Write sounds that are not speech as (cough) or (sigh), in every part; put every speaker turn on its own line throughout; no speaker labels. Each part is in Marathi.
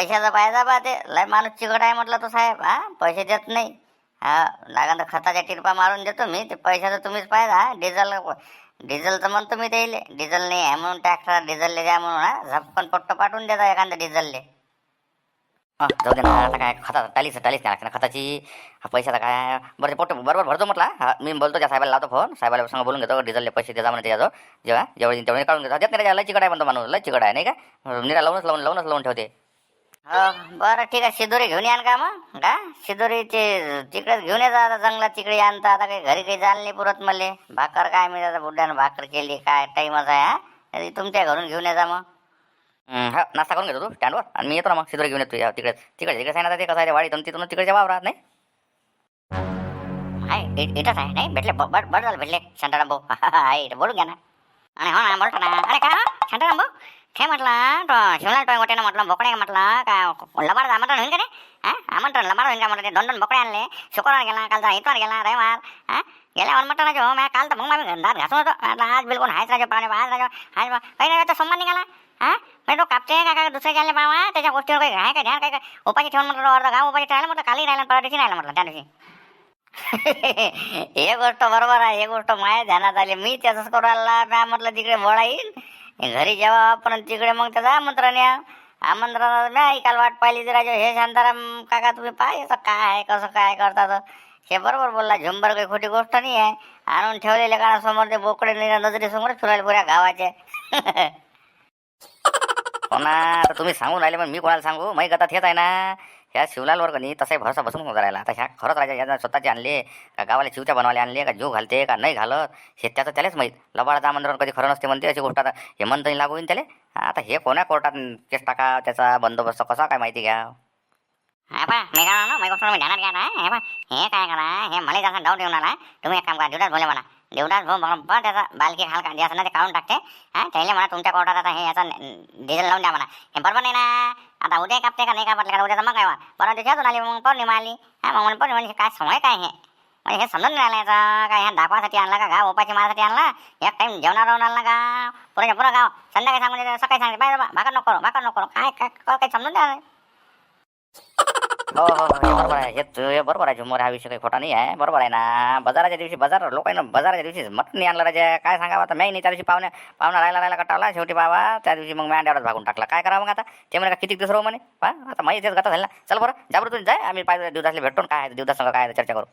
पैशाचा पाहिजे बा ते. लय माणूस चिकट आहे म्हटलं तो साहेब हा? पैसे देत नाही. हा लागन तर खताच्या टिरपा मारून देतो मी. ते पैशाचं तुम्हीच पाहिजे हा? डिझेल डिझेलचं म्हणतो मी त्याले डिझेल नाही आहे म्हणून ट्रॅक्टर डिझेलले द्या म्हणून हा? झपकन पट्ट पाठवून देता एखादं डिझेलले. जाऊ दे ना आता काय खता टालीच टालीच नाही लागते ना खताची. पैशाचा काय? बरं ते पोट बरोबर भरतो म्हटला हा? मी बोलतो त्या साहेबाला लावतो फोन. साहेबाला सांग बोलून घेतो डिझेलले पैसे देजा म्हणते त्याजवळ जेव्हा जेवढे तेवढे काढून घेतो. देत नाही लय चिकट आहे म्हणतो माणूस लय चिकट आहे नाही का? निरा लावूनच लावून लावूनच लावून ठेवते. हो बरं ठीक आहे शिदोरी घेऊन याल का मग? का शिदोरीचे तिकडेच घेऊन येतात आता जंगलात तिकडे आणता आता काही घरी काही जायला नाही पुरत मले. भाकर काय मी आता बुड्यानं भाकर केली काय टाईमच आहे हा? तरी तुमच्या घरून घेऊन येजा मग. हं, हा नाश्ता करून घेतो तू स्टँडवर. आणि मी येतो ना मग शिदोरी घेऊन येतो या तिकडे. तिकडे तिकडे आहे ना ते कसं आहे ते वाडीतून तिथून तिकडच्या वावरात नाही? आहे इ- इथंच आहे नाही? भेटले ब- बरं बरं झालं भेटले शांताराम भाऊ. (laughs) आहे इथं बोलून घ्या ना. आणि हो ना बोलतो ना. अरे का शांताराम भाऊ? काय म्हटलं? तो शिवलाल टोय मोठ्यानं म्हटलं बोकडे म्हटलं का लबाड आमंत्रण होईल का रे हा? आमंत्रण लबाड होईल का म्हटलं? ते दोन दोन बोकडे आणले. शुक्रवार गेला कालचा इतवार गेला रविवार. हा? गेल्यावर म्हटलं ना जो मी काल तर मग मी दात घासून होतो. आज बिलकुल हायच राजा पाहुणे आज राजा हायच काही नाही तो सोमवार निघाला. हा? म्हणजे तो कापते का काय दुसरे गेले बाबा? त्याच्या गोष्टीवर काही आहे का ध्यान? काय काय उपाशी ठेवून म्हटलं अर्धा गाव उपाशी ठेवायला म्हटलं काली राहिला परवा दिवशी राहिला म्हटलं त्या दिवशी. (laughs) हे गोष्ट बरोबर आहे हे गोष्ट माझ्या ध्यानात आली. मी त्याच करू आला म्या म्हटलं तिकडे बोळा येईल. घरी जेव्हा आपण तिकडे मग त्याचं आमंत्रण या. आमंत्रणात मी ऐकायला वाट पाहिली तर राजा. हे शांताराम काका तुम्ही पाहायचं काय आहे कसं काय करतात. हे बरोबर बोलला झुंबर काही खोटी गोष्ट नाही आहे. आणून ठेवलेल्या कानासमोर ते बोकडे नजरेसमोर फिरायला पुऱ्या गावाचे. (laughs) हो ना तुम्ही सांगून राहिले पण मी कोणाला सांगू? माही गतात हेच आहे ना. ह्या शिवलालवर कधी तसाही भरोसा बसून होता राहिला. आता ह्या खरंच राजा ह्या स्वतःचे आणले का गावाला शिवच्या बनवाले आणले का जीव घालते का नाही घालत हे त्याचं त्यालाच माहीत. लबाडाचं आमंत्रण कधी खरं नसते म्हणते अशी गोष्ट आता हे म्हणतं लागू होईन त्याले. आता हे कोण्या कोर्टात केस टाका त्याचा बंदोबस्त कसा काय माहिती घ्या. हा पा मी काय ना मी गोष्ट मी ध्यानात घ्या ना हे पा हे काय करा हे मला जास्त डाऊट येऊन आला तुम्ही एक काम करा देवदास बोले म्हणा देवदास भाऊ बरोबर त्याचा बालकी हलका जे असं ना ते काढून टाकते. हा त्याला म्हणा तुमच्या कोर्टात आता हे याचा डिझेल लावून द्या म्हणा. हे बरोबर नाही ना. आता उद्या कापते का नाही कापले का? उद्याचा मग काय परंतु दिवशी आली मग पौर्णिमा आली. हा मग म्हणून पौर्णिमा म्हणजे काय समय काय हे? म्हणजे हे समजून नाही आलायचा काय ह्या दाखवासाठी आणला का? गाव उपाची मारासाठी आणला? एक टाईम जेवणार राहून आणला का? पुऱ्या पुरं गाव. संध्याकाळी सांगून सकाळी सांगते. बाय भाकर नको करू भाकर नको करू. काय काय काय समजून द्या हो, हो हो हे बरोबर आहे. हे तू- हे बरोबर आहे झुमर हा विषय काही खोटा नाही आहे. बरोबर आहे ना. बाजाराच्या दिवशी बाजार लोकांना बाजाराच्या दिवशी मटण नाही आणलं राजा. काय सांगावं आता? मी नाही त्या दिवशी पाहुण्या पाहुणा राहिला राहिला कटावला शेवटी बाबा त्या दिवशी मग मॅंड्यावरच भागून टाकला. काय करावं मग आता? ते म्हणे का किती दिवस दुसरं म्हणे? पा आता माहिती तेच गता झालं. ना चल बरं जा बरं तुम्ही जाय आम्ही पाहिजे दिवसाला भेटून काय आहे, दिवसात काय आहे ते चर्चा करू.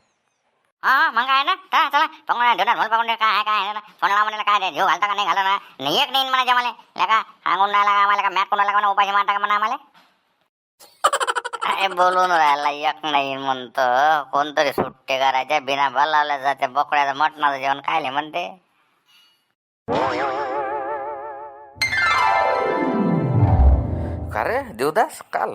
हा मग आहे ना. चला चला. पाहुणा देणार मला पाहुणे काय आहे काय आहे? ना कोणाला म्हणाला काय ते जीव घालता का नाही घाला ना नाही एक नाही म्हणायचे मला का? सांगून नाही लागा आम्हाला का मॅट कोणाला का म्हणा उपाशी मारता का म्हणा आम्हाला? काय बोलून राहिला एक नाही म्हणतं. कोणतरी सुट्टे करायच्या बिना बलावल्या जाते बोकड्याचं मटणाचं जेवण खायले म्हणते.
का रे देवदास काल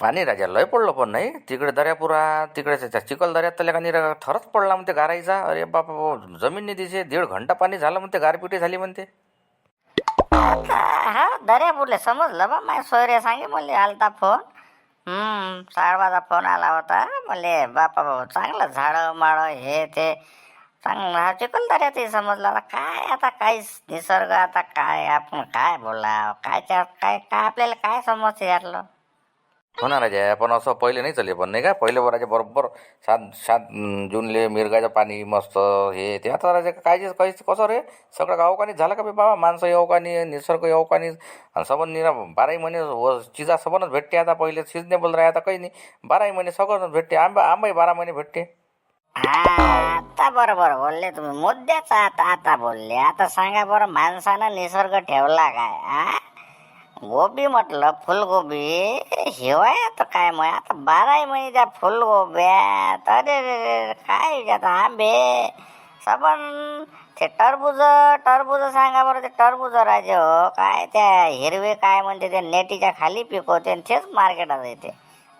पाणी राजा लय पडलं पण नाही. तिकडे दर्यापुरा तिकडे त्या चिखल दर्यात तर का निरा थरच पडला म्हणते गाराईचा. अरे बापा जमीन नाही दिसे दीड घंटा पाणी झालं म्हणते गारपिटी झाली म्हणते.
हा दर्या बोलले समजलं बा माझ्या सोयरे सांगे म्हणले आलता फोन. हम्म. फोन आला होता. म्हणले बापा बाबा चांगलं झाडं माळं हे ते. चांगलं हा ते समजला समजलं. आता काय आता काय निसर्ग आता काय आपण काय बोला काय काय काय आपल्याला काय समजते यातलं?
हो ना राजा पण असं पहिले नाही चालले पण नाही का? पहिले राजा बरोबर सात सात जूनले मिरगाचं पाणी मस्त हे ते. आता राजा कायचे काहीच कसं रे? सगळं गावकानी झालं का बे बाबा? माणसं येऊकानी निसर्ग येऊकानी आणि सबन निरा बाराही महिने व चिजा सबनच भेटते आता पहिले. सिजनेबल राहा आता काही नाही. बाराही महिने सगळंच भेटते. आंबा आंबाही बारा महिने भेटते.
हा आता बरोबर बोलले तुम्ही. मुद्द्याचा आता आता बोलले. आता सांगा बरं माणसानं निसर्ग ठेवला काय हा? गोबी म्हटलं फुलगोबी? हिवाळ्यात काय मग? आता बाराही महिने त्या फुलगोब्यात. अरे रे रे काय आता आंबे? सबन ते टरबूज टरबूज सांगा बरं ते टरबूज राजे हो काय त्या हिरवे काय म्हणते ते नेटीच्या खाली पिकवते आणि तेच मार्केटात येते.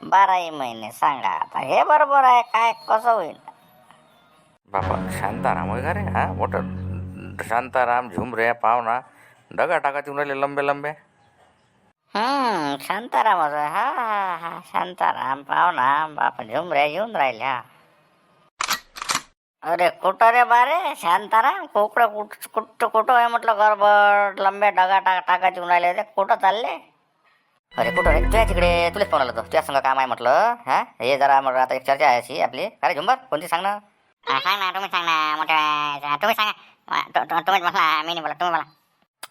बाराही महिने सांगा आता. हे बरोबर आहे काय कसं होईल?
बाबा शांताराम वगैरे हा? मोठं शांताराम झुमरे पाहुणा डगा टाका तिऊन राहिले लंबे लंबे.
हम्म शांताराम हा हा हा शांताराम पाहुणा बाप झुमऱ्या येऊन राहिल्या. अरे कुठं रे बारे शांताराम? कोकडं कुठ कुठं कुठं आहे म्हटलं गडबड? लंबे डगा टाका टाकायचे येऊन राहिले ते कुठं चालले?
अरे कुठं रे? तुझ्या तिकडे तुलाच फोन आला तो तुझ्या संग काम आहे म्हटलं. हा? हे जरा मग आता एक चर्चा आहे अशी आपली. अरे झुंबर कोणती सांग ना.
सांग ना तुम्ही सांग ना मोठ्या तुम्ही सांगा. तुम्ही तु- तुम्हीच मी नाही बोला तुम्ही बोला.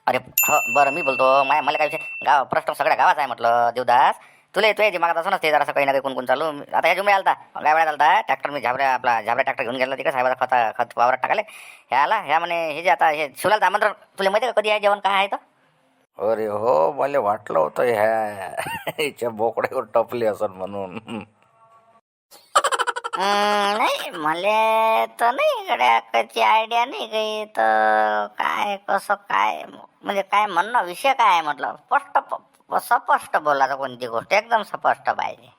अरे हो बरं मी बोलतो माय मला काय विषय? गाव प्रश्न सगळ्या गावाचा आहे म्हटलं देवदास. तुला येतोय जे मागत असं नसते जरासं काही ना काही कोण कोण चालू. आता ह्या जुमे आलता काय वेळा आलता ट्रॅक्टर मी झाबऱ्या आपला झाबऱ्या ट्रॅक्टर घेऊन गेला तिकडे साहेबाचा खत खत वावरात टाकाले ह्या आला ह्या म्हणे हे जे आता हे शिवलाल आमंत्रण तुला माहिती का कधी आहे जेवण काय आहे तर
अरे हो मला वाटलं होतं ह्या हिच्या बोकड्यावर टपली असं म्हणून.
नाही मला तर नाही गड्या कधी आयडिया नाही काही तर काय कसं काय म्हणजे काय म्हणणं विषय काय आहे म्हटलं? स्पष्ट स्पष्ट बोलायचं कोणती गोष्ट एकदम स्पष्ट पाहिजे.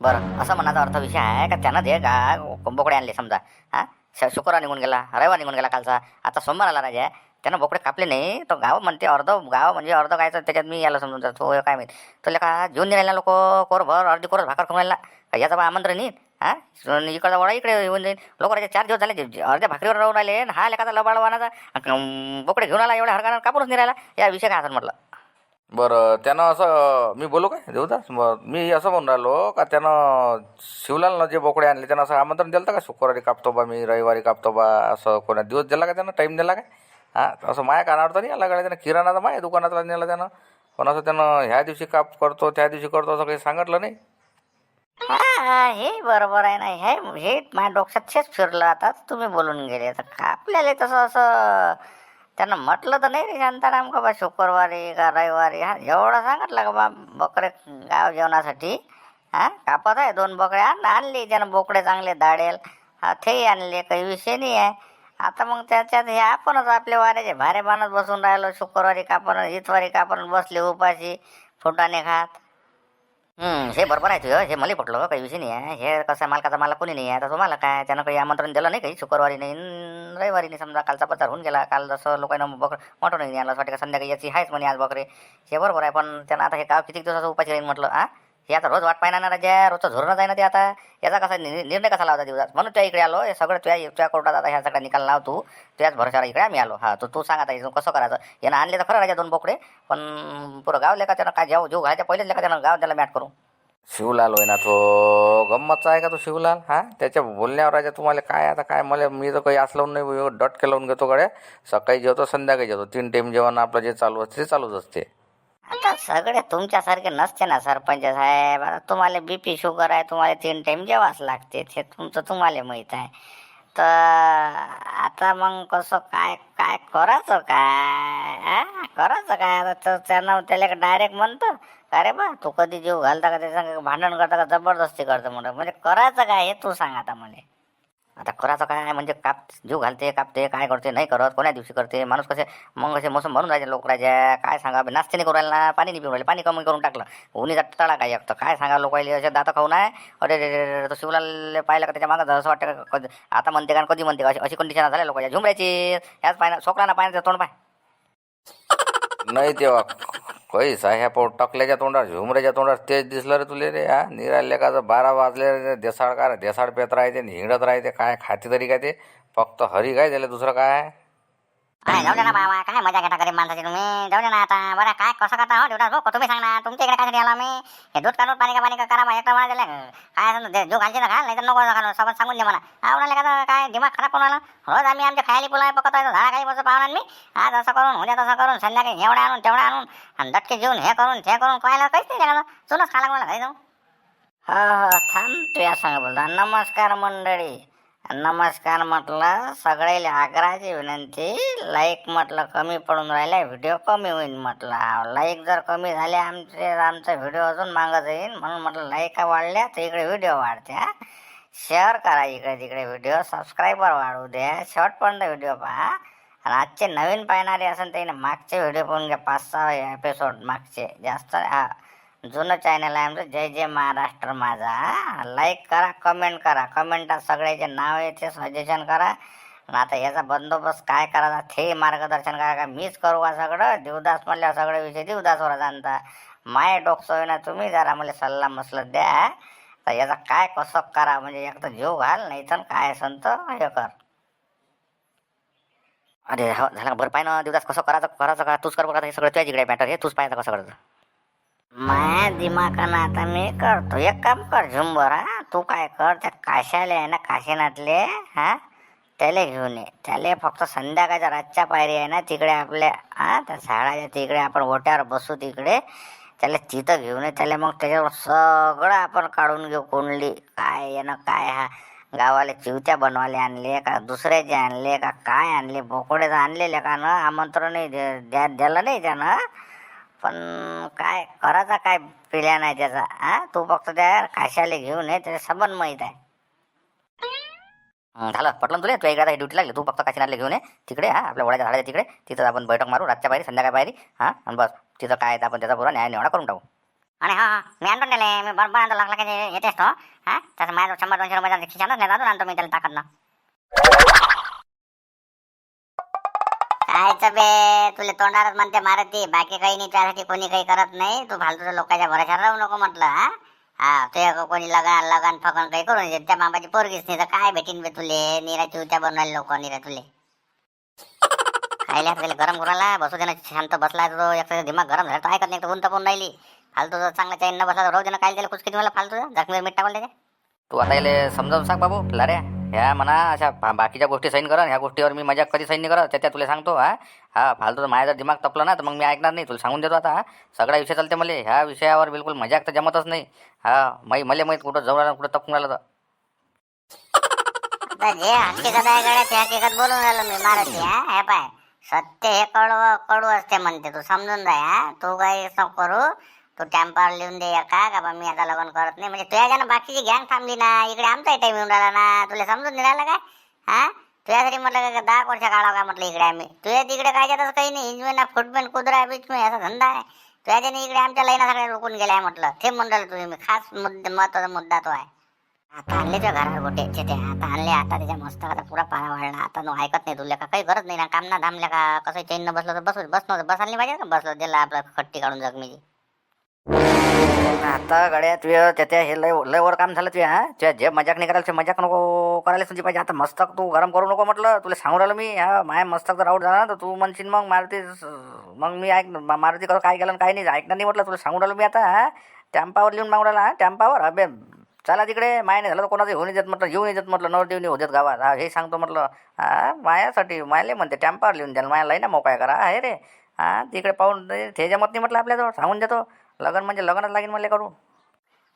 बरं असं म्हणायचा अर्थ विषय आहे का? त्यानं ते का? बोकडे आणले समजा. हा? श- शुक्रवार निघून गेला रविवार निघून गेला कालचा आता सोमवार आला राजा. त्यानं बोकडे कापले नाही तो गाव म्हणते अर्ध गाव म्हणजे अर्ध काय त्याच्यात मी याला समजून जातो तो काय माहीत. तर का घेऊन राहिला लोक कोरभर अर्धी कोर भाकर खाऊन राहिला. याचा बा आमंत्रण येईल हा? आणि इकडचा वडा इकडे येऊन जाईल लोक चार दिवस झाले अर्ध्या भाकरीवर राहून राहिले हा लेखाचा लबाडवानाचा बोकडे घेऊन आला एवढ्या हरकानं कापूनच नाही राहिला. या विषय काय असं म्हटलं?
बरं त्यानं असं मी बोलू काय? देवदास मग मी असं म्हणून राहिलो का त्यानं शिवलालनं जे बोकडे आणले त्यानं असं आमंत्रण दिलं का? शुक्रवारी कापतो बा मी रविवारी कापतो बा असं कोणा दिवस दिला का त्यानं? टाईम दिला काय? हां असं माया कानावर तर नाही आला त्यानं. किराणाचा माया दुकानातला नेला त्यानं. पण असं त्यानं ह्या दिवशी काप करतो त्या दिवशी करतो असं काही सांगितलं नाही.
हा हे बरोबर आहे ना. हे हे माझ्या डोक्यात तेच फिरलं आता. तुम्ही बोलून गेले तर का? आपल्याला तसं असं त्यांना म्हटलं तर नाही रे शांताराम का बा शुक्रवारी का रविवारी? हा एवढं सांगितलं का बा बकरे गाव जेवणासाठी? हा कापत आहे दोन बकरे. आण आणली. त्यानं बोकडे चांगले दाडेल हा तेही आणले. काही विषय नाही आहे. आता मग त्याच्यात हे आपणच आपले वाऱ्याचे भारे बांधत बसून राहिलो. शुक्रवारी कापण इतवारी कापण बसले उपाशी फुटाने खात. हे बरोबर आहे तुझं. हे मला पटलं काही विषय नाही आहे हे कसं आहे, मालकाचा मला कोणी नाही आहे आता तुम्हाला काय त्यानं काही आमंत्रण दिलं नाही काही? शुक्रवारी नाही रविवारी नाही समजा कालचा पचार होऊन गेला. काल जसं लोकांना बकर मोठं नाही आणलं असं वाटतं का संध्याकाळी याची आहेच म्हणे आज बकरे. हे बरोबर आहे पण त्यांना आता हे का किती दिवसाचा उपाशी राहील म्हटलं आ? हे आता रोज वाट पाहिना ना राजा रोजचं धोरणच आहे ना ते आता. याचा कसा नि- निर्णय कसा लावता दिवसात? म्हणून तुझ्या इकडे आलो. हे सगळं तुझ्या तुझ्या कोर्टात आता ह्या सगळा निकाल लाव तू. तुझ्याच भरोशावर इकडे आम्ही आलो. हा तू तू सांग आता कसं करायचं? यानं आणले तर खरं राजा दोन बोकडे. पण पुरं गाव लेका त्यानं काय जेव जेव घालायच्या पहिलेच लेका त्यानं गाव त्याला मॅट करू.
शिवलाल होय ना तो. गंमतचा आहे का तो शिवलाल? हा? त्याच्या बोलण्यावर राजा तुम्हाला काय आता काय मला मी तर काही असलं नाही डट लावून घेतो गड्या. सकाळी जेवतो संध्याकाळी जेवतो. तीन टाईम जेवण आपलं जे चालू असते ते चालूच असते.
आता सगळे तुमच्यासारखे नसते ना सरपंच साहेब. आता तुम्हाला बीपी शुगर आहे तुम्हाला तीन टाईम जेवाच लागते. ते तुमचं तुम्हाला माहीत आहे. तर आता मग कसं काय काय करायचं काय आ? करायचं काय? आता तर त्यांना त्याला डायरेक्ट म्हणतं अरे बा तू कधी जीव घालता का? त्याचं भांडण करता का? जबरदस्ती करतो म्हणून. म्हणजे करायचं काय हे तू सांग आता मला. आता करायचं काय म्हणजे काप जीव घालते कापते काय करते नाही करत कोण्या दिवशी करते माणूस कसे मग कसे मोसम भरून राहायचे लोक राहायचे काय सांगा नाश्ते नाही करू राहिला ना पाणी नाही पिऊन राहिले पाणी कमी करून टाकलं. उन्हीचा तळा काय एकतं काय सांगा लोक असे दाता खाऊ नाही अरे रे रे तो शिवलाल पाहिलं का त्याच्या मागं? असं वाटतं का कधी- आता म्हणते का कधी म्हणते अशी अशी कंडिशन झाल्या लोकांच्या. झुमऱ्याची ह्याच पाहिजे सोकराना पाण्याचं तोंड पाय.
नाही तेव्हा. कैस ह्या पो टकल्याच्या तोंडावर झुमऱ्याच्या तोंडावर तेच दिसलं रे तुले रे हा? निराले का बारा वाजले रे देसाळ का रे देसाळ पेत राहते आणि हिंडत राहते काय खाते तरी काय ते? फक्त हरी काय झालं दुसरं काय?
अरे जाऊ दे ना बाबा काय मजा घेता गरीब माणसाची तुम्ही? जाऊ दे ना आता. बरं काय कसं करता हो देवदास भाऊ तुम्ही सांग ना तुमच्या इकडे काय आला मी? हे दूध काढून पाणी का पाणी का करा एकटा मला दिलं. काय ते जो घालचे ना घाल नाही तर नको घालू सोबत सांगून दे मला. आवडले का काय दिमाग खराब करून आला? रोज आम्ही आमच्या खायला पुला पकत आहे झाडा काही बसं पाहणार मी? आज असं करून उद्या तसं करून संध्याकाळी एवढं आणून तेवढं आणून आणि डटके घेऊन हे करून ते करून कोणाला काहीच नाही त्याला चुनच खाला मला घरी जाऊ
हो हो थांब तू या सांग बोलता. नमस्कार मंडळी. नमस्कार म्हटलं सगळ्याला आग्रहाची विनंती लाईक म्हटलं कमी पडून राहिला व्हिडिओ कमी होईल म्हटलं. लाईक जर कमी झाले आमचे आमचा व्हिडिओ अजून मागं जाईल म्हणून म्हटलं लाईक वाढल्या तर इकडे व्हिडिओ वाढत्या. शेअर करा इकडे तिकडे व्हिडिओ सबस्क्रायबर वाढू द्या. शेवटपर्यंत व्हिडिओ पहा. आणि आजचे नवीन पाहणारे असेल त्याने मागचे व्हिडिओ पाहून घ्या. पाच सहा एपिसोड मागचे. जास्त हा. जुनं चॅनल आहे आमचं. जय जय महाराष्ट्र माझा लाईक करा कमेंट करा. कमेंटात सगळ्याचे नाव येते सजेशन करा. आता याचा बंदोबस्त काय करायचा ते मार्गदर्शन करा. का मीच करू का सगळं? देवदास म्हणल्या सगळे विषय देवदासवर जाणता माय डोकसोय ना तुम्ही जरा मला सल्ला मसलत द्या. तर याचा काय कसं करा? म्हणजे एक तर जीव घाल नाही तर काय संत? हे कर. अरे हो झालं बरं पाय ना देवदास कसं करायचं करायचं का? तूच कर बघा हे सगळं तुझ्या जिकडे मॅटर हे तूच पाहायचं कसं करायचं? माया दिमागानं आता मी करतो. एक काम कर झुंबर हा. तू काय कर त्या काशाले आहे ना काशीनाथले हा त्याला घेऊन ये. त्याला फक्त संध्याकाळच्या रातच्या पायरी आहे ना तिकडे आपल्या हा त्या झाडाच्या तिकडे आपण ओट्यावर बसू तिकडे. त्याला तिथं घेऊन ये. त्याला मग त्याच्यावर सगळं आपण काढून घेऊ कोंडली. काय यानं काय हा गावाला चिवत्या बनवाले आणले का दुसऱ्याचे आणले का काय आणले बोकडेचं आणलेले का ना आमंत्रणही द्या- द्यायला नाही त्यानं पण काय करायचा काय पिल्या नाही त्याचा हा? तू फक्त त्या काशाला घेऊन ये त्याचा सबंध माहीत आहे. हं, झालं. पटलं ना तुला तू एकदा ड्युटी लागली तू फक्त काशीनाथला घेऊन ये. तिकडे हा आपल्या वड्याच्या झाडाच्या तिकडे. तिथं आपण बैठक मारू रातच्या पायरी संध्याकाळ पायरी हा? आणि बस. तिथं काय आहे ते आपण त्याचा पुरा न्याय निवाडा करून टाकू.
आणि हा हा मी आणतो त्याला मी बरोबर आणतो लागला की येतेस तो हा? त्याचं माझ्या शंभर दोनशे रुपये खिशानच नाही आणतो मी त्याला ताकद ना कायचं बे तुला तोंडारच म्हणते मारती बाकी काही नाही त्यासाठी कोणी काही करत नाही तू फालतूच्या लोकांच्या भरोशावर राहू नको म्हटलं हा? हा ते कोणी लगान लगान फगन काही करून देत त्या बाबाची पोरगीच नाही तर काय भेटीन बे तुले? निरा चिवत्या बनवायला लोक निरा तुले. खायला त्याला गरम करायला बसू देणं शांत बसला तो एक दिमाग गरम झाला तो ऐकत नाही तर ऊन राहिली. फालतू जर चांगला चैन न बसला राहू देणं काय त्याला कुचकी मला फालतू जखमीवर मीठ टाकलं
तू आता समजावून सांग बाबू लऱ्या. ह्या म्हणा अशा बा- बाकीच्या गोष्टी सैन कर ह्या गोष्टीवर मी मजा कधी सैन नाही करत. त्या त्या तुला सांगतो हा. हा फालतू माझा जर दिमाग तपला ना तर मग मी ऐकणार नाही. तुला सांगून देतो आता हा. सगळा विषय चालते मला. ह्या विषयावर बिलकुल मजाक तर जमतच नाही. हा मै मला माहीत कुठं जवळ कुठं तपून राहिलं तर.
आता जे हकीकत आहे गड्या ते हकीकत बोलून राहिलो मी मारती हा. हे पाय सत्य हे कडू कडू असते म्हणते तू समजून जाय हा. तू काही करू. तू टॅम्पावर लिहून दे का का बा मी आता लग्न करत नाही. म्हणजे तुझ्या ज्यानं बाकीची गॅंग थांबली ना इकडे आमचा टाइम येऊन राहिला ना तुला समजून नाही राहिलं काय? हा? तुझ्यासाठी म्हटलं का दहा वर्ष काढावं का म्हटलं इकडे आम्ही? तुझ्या तिकडे काय जातच काही नाही. इंजमेन फुटमेन कुदरा बीच में असा धंदा आहे. तुझ्या ज्याने इकडे आमच्या लाईना सगळ्या रोखून गेलाय म्हटलं. ते म्हणलं तुम्ही. मी खास मुद्दे महत्त्वाचा मुद्दा तो आहे. आता आणले तुझ्या घरावर गोटे ते आता आणले आता त्याच्या मस्तकाचा पुरा पारा वाढला. आता नो ऐकत नाही तुला. का काही गरज नाही ना. काम ना धामल्या का कसं चैन न बसलं तर बसू. बस बसायला नाही पाहिजे का बसलं. दिला आपलं खट्टी काढून जखमीची.
आता गड्या तुझ्या त्याच्या हे लय लय वर काम झालं तुझ्या हा? तुझ्या जे मजाक नाही करायला ते मजाक नको करायला तुझी पाहिजे. आता मस्तक तू गरम करू नको म्हटलं तुला सांगू राहिलो मी हा? माया मस्तक जर आऊट झाला ना तर तू म्हणशील मग मारुती मग मी ऐक मारुती कसं काय केलं काय नाही ऐकणार नाही म्हटलं तुला सांगू राहिलो मी आता हा? टॅम्पावर लिहून मागू राहिला हा? टॅम्पावर अबे चला तिकडे माय नाही झालं तर कोणाचं होऊन येत म्हटलं येऊन येत म्हटलं नवर देऊन देत गावात हा? हे सांगतो म्हटलं हा? मायासाठी मायले म्हणते टॅम्पावर लिहून द्याल माया ना मोकळ्या करा हे? रे हा? तिकडे पाहून ते जमत नाही म्हटलं आपल्याजवळ सांगून देतो. लग्न म्हणजे लग्नच लागेल मला करू.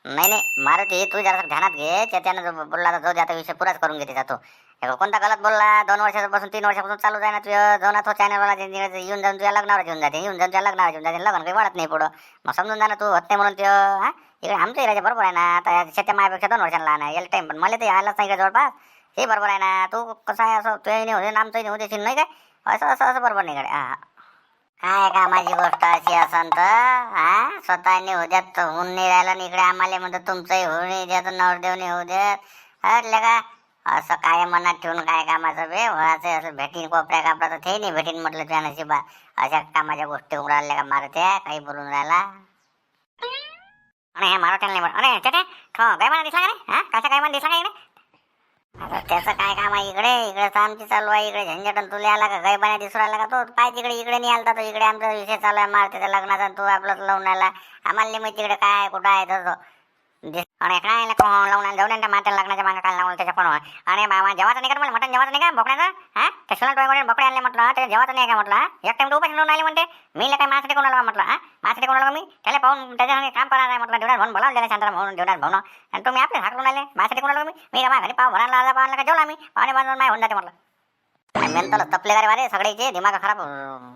नाही नाही मारुती तू जरा ध्यानात घे. त्या त्यानं जो बोलला तर जाऊ दे आता विषय पुराच करून घेते जातो. कोणता गलत बोलला? दोन वर्षापासून तीन वर्षापासून चालू आहे ना तुझ्या जाऊन तो चॅनलवाला येऊन जाऊन तुझ्या लग्नावर घेऊन जाते. येऊन जाऊन तुझ्या लग्नावर घेऊन जाते. लग्न काही वाढत नाही पुढं. मग समजून जा ना तू होत नाही म्हणून ते हा? इकडे आमचं इराजे बरोबर आहे ना. आता शेत्या मायापेक्षा दोन वर्षांना लहान आहे. याला टाईम पण मला ते आलाच नाही का जवळपास. हे बरोबर आहे ना. तू कसं आहे असं तुझ्या नाही होते आमचं नाही होते नाही काय? असं असं असं बरोबर नाही कडे हा. काय कामाची गोष्ट अशी असन तर हा? स्वतःने उद्यात तर होऊन नाही राहिलं आणि इकडे आम्हाला म्हणतो तुमचंही होऊ नाही द्या तर नवरदेवने होऊ देत. हटलं का? असं काय मनात ठेवून काय कामाचं बे? व्हायचं असं भेटीन कोपऱ्या कापडा तर ते नाही भेटीन म्हटलं तुझ्या नशिबा अशा कामाच्या गोष्टी उघडायला का मारत्या? काही बोलून राहिला? अरे हे मारत्याला नाही अरे काय म्हणा दिसला का रे हा? कसा काय म्हणा दिसला का आता त्याचं काय काम आहे इकडे? इकडे तर आमची चालू आहे इकडे झंझटन तुला आला का? गैबाने दिसू राहिला का तो? पाय तिकडे इकडे नाही आलता तो इकडे आमचा विषय चालू आहे मारते लग्नाचा तू आपलं लावून आला. आम्हाला नाही तिकडे इकडे काय कुठं आहे तसं आणि काय लावून जाऊन त्या लग्नाच्या मागे काय लावून त्याच्या पण आणि मामा जेवाचं नाही का मला मटण जेवाचं नाही का? बोकड्याचं? हा? त्या शिवला बोकडे आणले म्हटलं. त्याच्या जेवाचं नाही का म्हटलं? एक टाइम उपाशी लावून आले म्हणते. मी काय माझ्यासाठी कोणाला म्हटलं हा? माझ्यासाठी कोणाला मी त्याला पाहून त्याच्या काम करणार आहे म्हटलं देवणार म्हणून बोलावलं दिला शांतरा म्हणून देवणार भाऊ आणि तुम्ही आपले हाकलून आले माझ्यासाठी कोणाला मी मी का माझ्या घरी पाव भरायला आला पाहून का जेवला मी. पाहुणे बांधून माय होऊन जाते म्हटलं. मेंतल तपले गारे वारे सगळ्याचे दिमाग खराब करू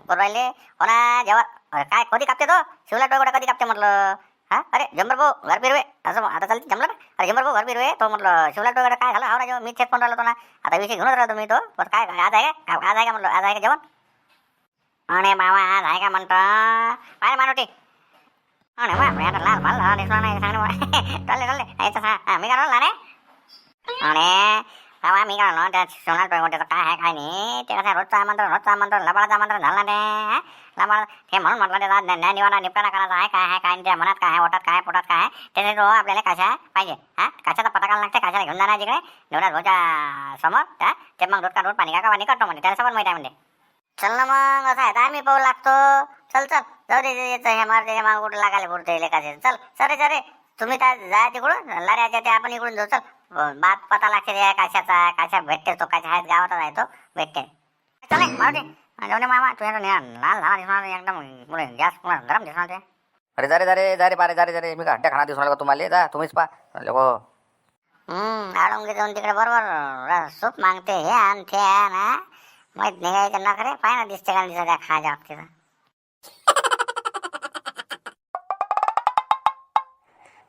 करून राहिले. कोणा जेव्हा काय कधी कापते तो? शिवला टोकडा कधी कापते म्हटलं. हा? अरे जंबर भाऊ घर फिरवे. असं आता चालते जमलं का? अरे जंबर भाऊ घर फिरवे. तो म्हटलं शिवला टोकडा काय झालं? हा जेव्हा मी चेक पण राहिलो तो ना. आता विषय घेऊन राहिलो तुम्ही तो. पण काय आज आहे का? आज आहे का म्हटलं आज आहे का जेवण? अरे मामा आज आहे का म्हणतो? अरे मानवटी अरे वा मी आता लाल माल दिसला नाही सांगणे (laughs) चालले चालले. यायचं हा मी काय रे? आणि बाबा मी काय त्या सोनाल टोयमोट्याचं काय आहे काय नाही? ते कसं रोजचं आमंत्रण रोजचं आमंत्रण लबाडाचं आमंत्रण झालं ते लबाळ ते म्हणून म्हटलं त्याला ज्ञान निवाडा निपटारा करायचा आहे काय आहे काय त्या मनात काय आहे ओटात काय पोटात काय आहे त्याने तो आपल्याला कशा पाहिजे हा? कशाचा पता लागते कशाला घेऊन जाणार तिकडे देवराज भाऊच्या समोर त्या ते मग रोज का रोज पाणी का पाणी करतो म्हणजे त्याला समोर माहिती आहे म्हणजे चल ना मग असं आहे आम्ही पाहू लागतो. चल चल. जाऊ दे हे मार त्याच्या मागं कुठं लागायला पुरते लेखाचे चल सरे सरे तुम्ही काय जाय तिकडून लाऱ्याच्या ते आपण इकडून जाऊ. चल. बात पता लागते त्या काशाचा काशा भेटते तो काशा आहेत गावातच आहे तो भेटते. चल मारुती. जाऊ दे मामा तुझ्या लाल झाला दिसणार एकदम पुढे गॅस पुन्हा गरम दिसणार ते
अरे जा रे जा रे जा रे पारे जा रे जा रे. मी खाना दिसून राहिलो का तुम्हाला? जा तुम्हीच पा. लोक
हम्म आडोंगी जाऊन तिकडे बरोबर सूप मागते हे आण ते आण हा माहीत निघायचं नखरे पाय ना दिसते का दिसत खायच्या बाबतीत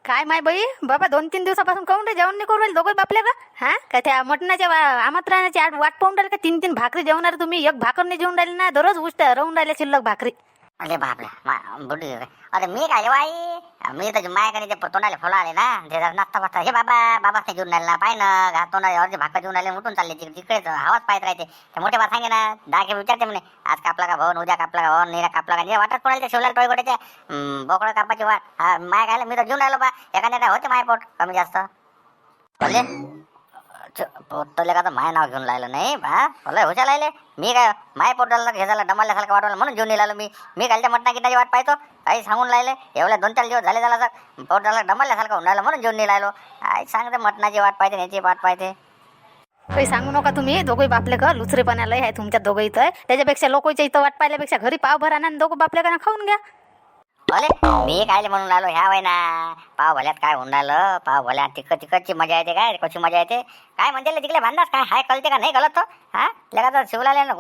काय माय बाई? बाबा दोन तीन दिवसापासून काऊन रे जेवण नाही करू राहिले? दोघं बापले का हा? का त्या मटणाच्या वा- आमंत्रणाची आठ वाट पाहून राहिले का? तीन तीन भाकरी जेवणार तुम्ही? एक भाकर नाही जेवून राहिले ना? दररोज उष्ट राहून राहिले शिल्लक भाकरी.
अरे बापरे मा- रे. अरे मी काय बाई? मी तर माझ्याकडे ते तोंडाले फुलं आले ना ते नाश्ता बसता हे बाबा बाबा ते घेऊन आले ना पाय ना घात तोंडाले भाकर घेऊन राहिले उठून चालले तिकडे तिकडेच हवाच पाहत राहते. ते मोठे बा सांगे ना दाखे विचारते म्हणे आज कापला का भवन उद्या कापला का भवन निरा कापला का निरा वाटत कोणाला ते शिवलाल टोळगोड्याच्या बोकळ कापाची वाट. माय माया खायला मी तर घेऊन राहिलो बा. एखाद्या होते माय पोट कमी जास्त? बोलले का तर माय नाव घेऊन राहिलं नाही बा. बोला हुशार राहिले. मी काय माय पोटाला घेसायला डमाल्यासारखं वाटवलं म्हणून घेऊन राहिलो मी. मी कालच्या मटणा किटाची वाट पाहतो काही सांगून राहिले. एवढ्या दोन चार दिवस झाले झाला सर पोटाला डमाल्यासारखं होऊन राहिलं म्हणून घेऊन नाही राहिलो काय सांगते मटणाची वाट पाहते याची वाट पाहते.
काही सांगू नका तुम्ही दोघंही बापले का लुचरेपणाला आहे तुमच्या दोघं इथं त्याच्यापेक्षा लोकांच्या इथं वाट पाहिल्यापेक्षा घरी पाव भरा ना आणि दोघं बापल्या का खाऊन घ्या.
बोले मी काय म्हणून राहिलो? ह्या वय ना पाव भल्यात काय होऊन राहिलं? पाव भल्या तिकड तिकटची मजा येते काय? कशी मजा येते? काय म्हणते तिकडे भांडास? काय हाय कळते का? नाही कळत तो? हा? लगा तर शिवलाले ना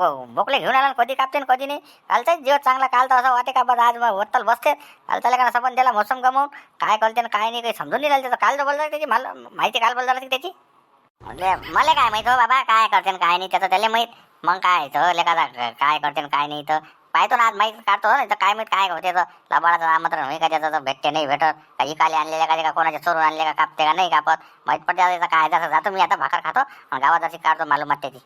घेऊन आला कधी कापते कधी नाही. कालचाच जीव चांगला काल तर असं वाटे का बस आज होतल बसते. कालचा लगा असं पण त्याला मोसम गमावून. काय कळते ना काय नाही काही समजून नाही राहिलं त्याचं. काल तर बोलतात त्याची मला माहिती काल बोलतात की त्याची. म्हणजे मला काय माहीत हो बाबा काय करते काय नाही त्याचं त्याला माहीत. मग काय तर लेखा काय करते काय नाही तर पाहतो ना आज माहिती काढतो नाही तर काय माहीत काय होते तर लबाडाचं आमंत्रण होई का त्याचं भेटते नाही भेटत. का इकाले आणलेले का ते का कोणाचे चोरून आणले का कापते का नाही कापत. माहीत पडते आता काय जातो मी आता भाकर खातो आणि गावात अशी काढतो मालूम वाटते ती